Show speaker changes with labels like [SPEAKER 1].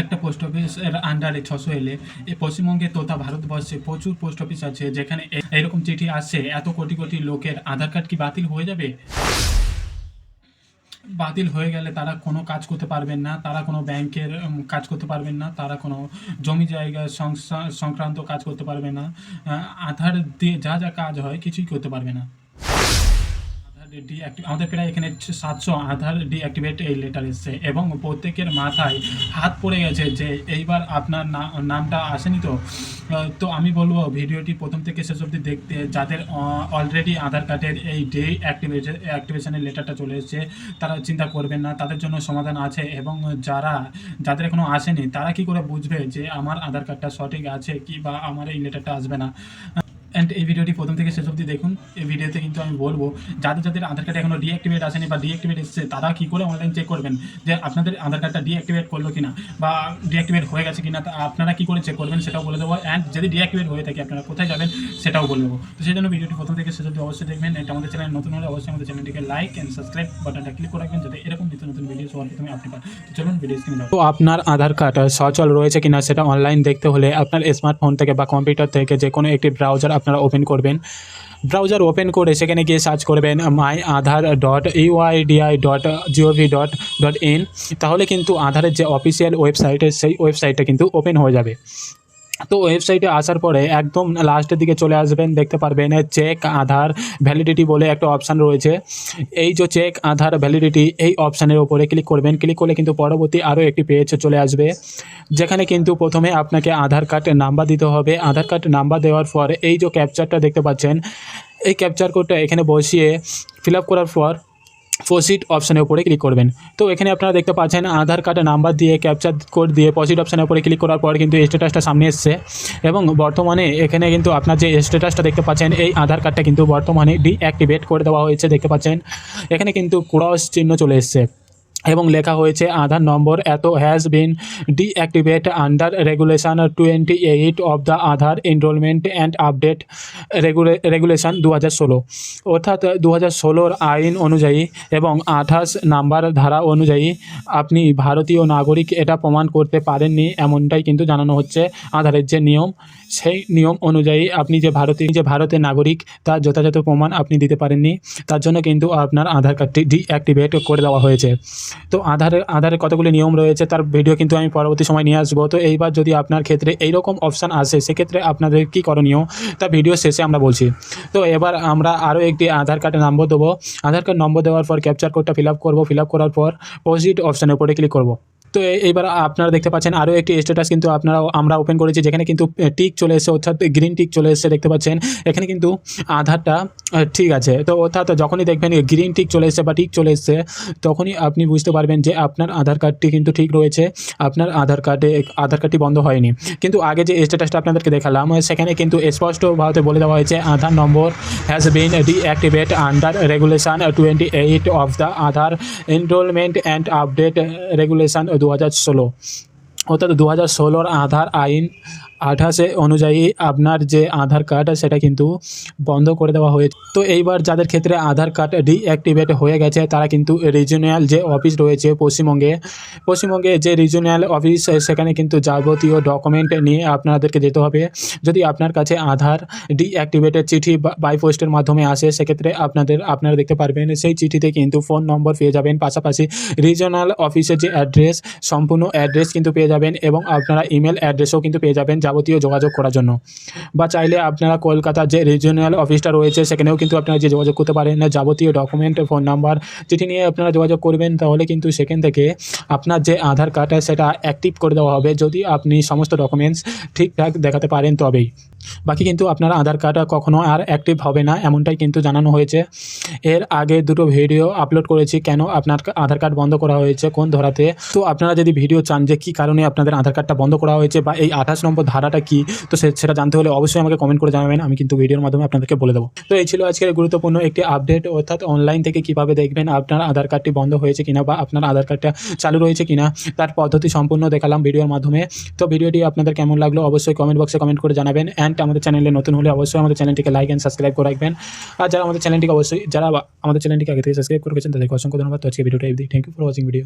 [SPEAKER 1] একটা post office এর আন্ডারে ছশো এলে। পশ্চিমবঙ্গে তথা ভারতবর্ষে প্রচুর পোস্ট অফিস আছে, যেখানে এরকম চিঠি আসছে, এত কোটি কোটি লোকের আধার কার্ড কি বাতিল হয়ে যাবে? বাতিল হয়ে গেলে তারা কোনো কাজ করতে পারবেন না, তারা কোনো ব্যাংকের কাজ করতে পারবেন না, তারা কোনো জমি জায়গা সংক্রান্ত কাজ করতে পারবে না আধার দিয়ে যা যা কাজ হয় কিছুই করতে পারবে না। আমাদের প্রায় এখানে সাতশো আধার ডিঅ্যাক্টিভেট এই লেটার এসছে এবং প্রত্যেকের মাথায় হাত পড়ে গেছে যে এইবার আপনার নামটা আসেনি তো। তো আমি বলব ভিডিওটি প্রথম থেকে শেষ অবধি দেখতে, যাদের অলরেডি আধার কার্ডের এই ডে অ্যাক্টিভেশন অ্যাক্টিভেশনের লেটারটা চলে এসেছে, তারা চিন্তা করবেন না, তাদের জন্য সমাধান আছে এবং যারা, যাদের এখনও আসেনি, তারা কি করে বুঝবে যে আমার আধার কার্ডটা সঠিক আছে কি বা আমার এই লেটারটা আসবে না? অ্যান্ড এই ভিডিওটি প্রথম থেকে শেষ অবধি দেখুন। এই ভিডিওতে কিন্তু আমি বলব, যাদের যাদের আধার কার্ড এখনও ডিঅ্যাক্টিভেট আসেনি বা ডিঅ্যাক্টিভেট এসেছে, তারা কী করে অনলাইন চেক করবেন? যে আপনাদের আধার কার্ডটা ডিঅ্যাক্টিভেট করল কিনা বা ডিঅ্যাক্টিভেট হয়ে গেছে কিনা, তা আপনারা কী করে চেক করবেন সেটাও বলে দেবো। অ্যান্ড যদি ডিঅ্যাক্টিভেট হয়ে থাকে, আপনারা কোথায় যাবেন সেটাও বলে দেবো। তো সেই জন্য ভিডিওটি প্রথম থেকে শেষ অবধি অবশ্যই দেখবেন। এটা আমাদের চ্যানেল নতুন হলে অবশ্যই আমাদের চ্যানেলটিকে লাইক অ্যান্ড সাবস্ক্রাইব বাটনটা ক্লিক করে রাখবেন, যাতে এরকম নিত্য নতুন ভিডিও সবার প্রথমে আপনি পান। তো চলুন ভিডিও স্ক্রিনে তো আপনার আধার কার্ড সচল রয়েছে কিনা সেটা অনলাইন দেখতে হলে আপনার স্মার্টফোন থেকে বা কম্পিউটার থেকে যে কোনো একটি ব্রাউজার আপনারা ওপেন করবেন। ব্রাউজার ওপেন করে সেখানে গিয়ে সার্চ করবেন my Aadhaar dot UIDAI dot gov dot dot in তাহলে কিন্তু আধারের যে অফিসিয়াল ওয়েবসাইট সেই ওয়েবসাইটটা কিন্তু ওপেন হয়ে যাবে। তো ওয়েবসাইটে আসার পরে একদম লাস্টের দিকে চলে আসবেন, দেখতে পারবেন চেক আধার ভ্যালিডিটি বলে একটা অপশান রয়েছে। এই যে চেক আধার ভ্যালিডিটি এই অপশানের ওপরে ক্লিক করবেন ক্লিক করলে কিন্তু পরবর্তী আরও একটি পেজ চলে আসবে। যেখানে কিন্তু প্রথমে আপনাকে আধার কার্ডের নাম্বার দিতে হবে। আধার কার্ড নাম্বার দেওয়ার পর এই যে ক্যাপচারটা দেখতে পাচ্ছেন, এই ক্যাপচার কোডটা এখানে বসিয়ে ফিল করার পর প্রসিড অপশানের উপরে ক্লিক করবেন। তো এখানে আপনারা দেখতে পাচ্ছেন আধার কার্ডের নাম্বার দিয়ে ক্যাপচার কোড দিয়ে প্রসিড অপশানের উপরে ক্লিক করার পর কিন্তু স্ট্যাটাসটা সামনে এসছে। এবং বর্তমানে এখানে কিন্তু আপনার যে স্ট্যাটাসটা দেখতে পাচ্ছেন, এই আধার কার্ডটা কিন্তু বর্তমানে ডিঅ্যাক্টিভেট করে দেওয়া হয়েছে, দেখতে পাচ্ছেন। এখানে কিন্তু ক্রস চিহ্ন চলে এসছে। এবং লেখা হয়েছে, আধার নম্বর এত has been deactivate under regulation twenty eight of the Aadhaar enrolment and update regula regulation দু হাজার ষোলো অর্থাৎ দু হাজার আইন অনুযায়ী এবং আঠাশ নাম্বার ধারা অনুযায়ী আপনি ভারতীয় নাগরিক এটা প্রমাণ করতে পারেননি, এমনটাই কিন্তু জানানো হচ্ছে আধারের যে নিয়ম, সেই নিয়ম অনুযায়ী আপনি যে ভারতীয়, যে ভারতের নাগরিক, তার যথাযথ প্রমাণ আপনি দিতে পারেননি। তার জন্য কিন্তু আপনার আধার কার্ডটি ডিঅ্যাক্টিভেট করে দেওয়া হয়েছে। তো আধারে আধারে কতগুলি নিয়ম রয়েছে তার ভিডিও কিন্তু আমি পরবর্তী সময় নিয়ে আসব। তো এইবার যদি আপনার ক্ষেত্রে এইরকম অপশান আসে, সেক্ষেত্রে আপনাদের কি করণীয় তা ভিডিও শেষে আমরা বলছি। তো এবার আমরা আরও একটি আধার কার্ডের নম্বর দেবো। আধার কার্ড নম্বর দেওয়ার পর ক্যাপচার কোডটা ফিল আপ করব। ফিল আপ করার পর পজিট অপশানের উপরে ক্লিক করব। তো এইবার আপনারা দেখতে পাচ্ছেন আরও একটি স্ট্যাটাস কিন্তু আপনারা আমরা ওপেন করেছি, যেখানে কিন্তু টিক চলে এসেছে, অর্থাৎ গ্রিন টিক চলে এসেছে, দেখতে পাচ্ছেন। এখানে কিন্তু আধারটা ঠিক আছে। তো অর্থাৎ যখনই দেখবেন গ্রিন টিক চলে এসেছে বা টিক চলে এসেছে, তখনই আপনি বুঝতে পারবেন যে আপনার আধার কার্ডটি কিন্তু ঠিক রয়েছে, আপনার আধার কার্ডে আধার কার্ডটি বন্ধ হয়নি। কিন্তু আগে যে স্ট্যাটাসটা আপনাদেরকে দেখালাম সেখানে কিন্তু স্পষ্ট স্পষ্টভাবে বলে দেওয়া হয়েছে, Aadhaar number has been deactivate under regulation twenty eight of the Aadhaar enrolment and update regulation দু হাজার ষোলো। অর্থাৎ দু হাজার ষোলোর আধার আইন আঠাশে অনুযায়ী আপনার যে আধার কার্ড সেটা কিন্তু বন্ধ করে দেওয়া হয়েছে। তো এইবার যাদের ক্ষেত্রে আধার কার্ড ডিঅ্যাক্টিভেট হয়ে গেছে, তারা কিন্তু রিজিওনাল যে অফিস রয়েছে পশ্চিমবঙ্গে পশ্চিমবঙ্গে যে রিজিওনাল অফিস সেখানে কিন্তু যাবতীয় ডকুমেন্ট নিয়ে আপনাদেরকে যেতে হবে। যদি আপনার কাছে আধার ডিঅ্যাক্টিভেটের চিঠি বাই পোস্টের মাধ্যমে আসে, সেক্ষেত্রে আপনাদের, আপনারা দেখতে পারবেন, সেই চিঠিতে কিন্তু ফোন নম্বর পেয়ে যাবেন, পাশাপাশি রিজিওনাল অফিসের যে অ্যাড্রেস, সম্পূর্ণ অ্যাড্রেস কিন্তু পেয়ে যাবেন এবং আপনারা ইমেল অ্যাড্রেসও কিন্তু পেয়ে যাবেন যাবতীয় যোগাযোগ করার জন্য। বা চাইলে আপনারা কলকাতার যে রিজিওনাল অফিসটা রয়েছে, সেখানেও কিন্তু আপনারা যে যোগাযোগ করতে পারেন। যাবতীয় ডকুমেন্ট ফোন নাম্বার যেটি নিয়ে আপনারা যোগাযোগ করবেন, তাহলে কিন্তু সেখান থেকে আপনার যে আধার কার্ডটা সেটা অ্যাক্টিভ করে দেওয়া হবে। যদি আপনি সমস্ত ডকুমেন্টস ঠিকঠাক দেখাতে পারেন তবেই। বাকি কিন্তু আপনার আধার কার্ড কখনো আর অ্যাক্টিভ হবে না, এমনটাই কিন্তু জানানো হয়েছে। এর আগে দুটো ভিডিও আপলোড করেছি, কেন আপনার আধার কার্ড বন্ধ করা হয়েছে, কোন ধরাতে? তো আপনারা যদি ভিডিও চান যে কী কারণে আপনাদের আধার কার্ডটা বন্ধ করা হয়েছে বা এই আঠাশ নম্বর ধারাটা কী, তো সেটা জানতে হলে অবশ্যই আমাকে কমেন্ট করে জানাবেন, আমি কিন্তু ভিডিওর মাধ্যমে আপনাদেরকে বলে দেবো। তো এই ছিল আজকের গুরুত্বপূর্ণ একটি আপডেট অর্থাৎ অনলাইন থেকে কীভাবে দেখবেন আপনার আধার কার্ডটি বন্ধ হয়েছে কিনা বা আপনার আধার কার্ডটা চালু রয়েছে কিনা, তার পদ্ধতি সম্পূর্ণ দেখালাম ভিডিওর মাধ্যমে। তো ভিডিওটি আপনাদের কেমন লাগল অবশ্যই কমেন্ট বক্সে কমেন্ট করে জানাবেন অ্যান্ড আমাদের চ্যানেলে নতুন হলে অবশ্যই আমাদের চ্যানেলটিকে লাইক অ্যান্ড সাবস্ক্রাইব করে রাখবেন। আর যারা আমাদের চ্যানেলটিকে অবশ্যই, যারা আমাদের চ্যানেলটিকে আগে থেকে সাবস্ক্রাইব করে গেছেন তাদেরকে অসংখ্য ধন্যবাদ। তো আজকে ভিডিওটা thank you for watching video